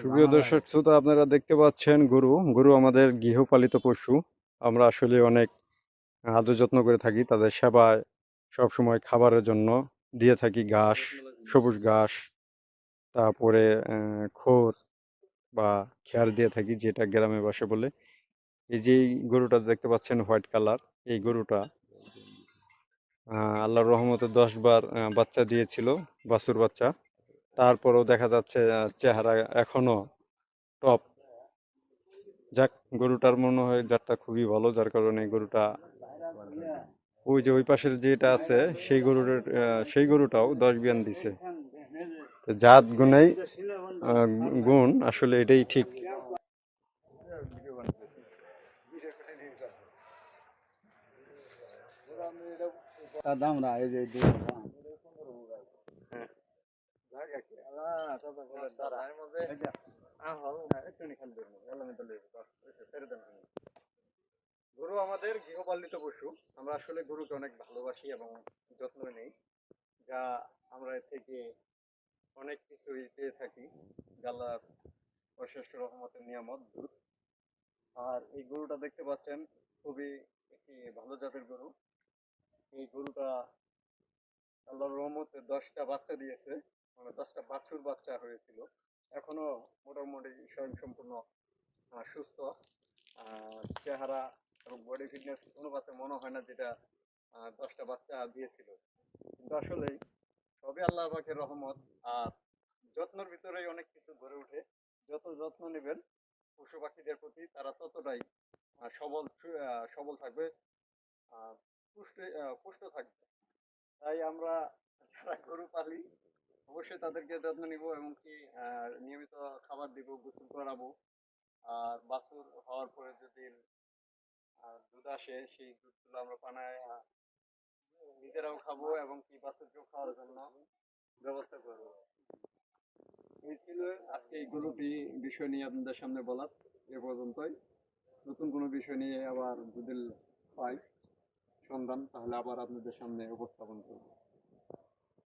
সুপ্রিয় দর্শক শ্রোতা আপনারা দেখতে পাচ্ছেন গরু। গরু আমাদের গৃহপালিত পশু। আমরা আসলে অনেক আদর যত্ন করে থাকি। তাদের সেবায় সব সময় খাবারের জন্য দিয়ে থাকি। ঘাস সবুজ ঘাস তারপরে আহ, খোর বা খেয়ার দিয়ে থাকি যেটা গ্রামে বাসে বলে। এই যে গরুটা দেখতে পাচ্ছেন হোয়াইট কালার এই গরুটা আহ, আল্লাহর রহমতে দশ বার বাচ্চা দিয়েছিল বাছুর বাচ্চা। তারপরেও দেখা যাচ্ছে চেহারা এখনও টপ যাক, গরুটার মনে হয় জাতটা খুবই ভালো, যার কারণে গরুটা ওই যে ওই পাশের যেটা আছে, সেই গরুর সেই গরুটাও দশ বিয়ান দিছে। জাত গুণেই গুণ আসলে এটাই ঠিক। দাম না, এই যে এই দুটো দাম। এই যে, গরু আমাদের গৃহপালিত পশু। আমরা আসলে গরুকে অনেক ভালোবাসি এবং যত্ন নেই। যা আমরা এর থেকে অনেক কিছুই পেয়ে থাকি। আল্লাহর অশেষ রহমতের নিয়ামত দুধ আর এই গরুটা দেখতে পাচ্ছেন খুবই একটি ভালো জাতের গরু। এই গরুটা আল্লাহর রহমতে দশটা বাচ্চা দিয়েছে। মানে দশটা বাছুর বাচ্চা হয়েছিল। এখনও মোটামুটি স্বয়ংসম্পূর্ণ সুস্থ। চেহারা এবং বডি ফিটনেস অনুপাতে মনে হয় না যেটা দশটা বাচ্চা দিয়েছিল। কিন্তু আসলেই সবই আল্লাহ পাকের রহমত। আর যত্নের ভিতরেই অনেক কিছু গড়ে ওঠে। যত যত্ন নেবেন পশু পাখিদের প্রতি তারা ততটাই সবল সবল থাকবে। পুষ্ট পুষ্ট থাকবে। তাই আমরা যারা গরু পালি, অবশ্যই তাদেরকে যত্ন নিব এবং কি নিয়মিত খাবার দিব, গোসল করাবো। আর বাছুর হওয়ার পরে যদি দুধ আসে, সেই দুধগুলো আমরা পানায় নিজেরাও খাব এবং কি বাছুরকেও খাওয়ার জন্য ব্যবস্থা করব। এই ছিল আজকে এই গরুটি বিষয় নিয়ে আপনাদের সামনে বলার, এ পর্যন্তই। নতুন কোনো বিষয় নিয়ে আবার যদি পাই। সন্ধান তাহলে আবার আপনাদের সামনে উপস্থাপন করব।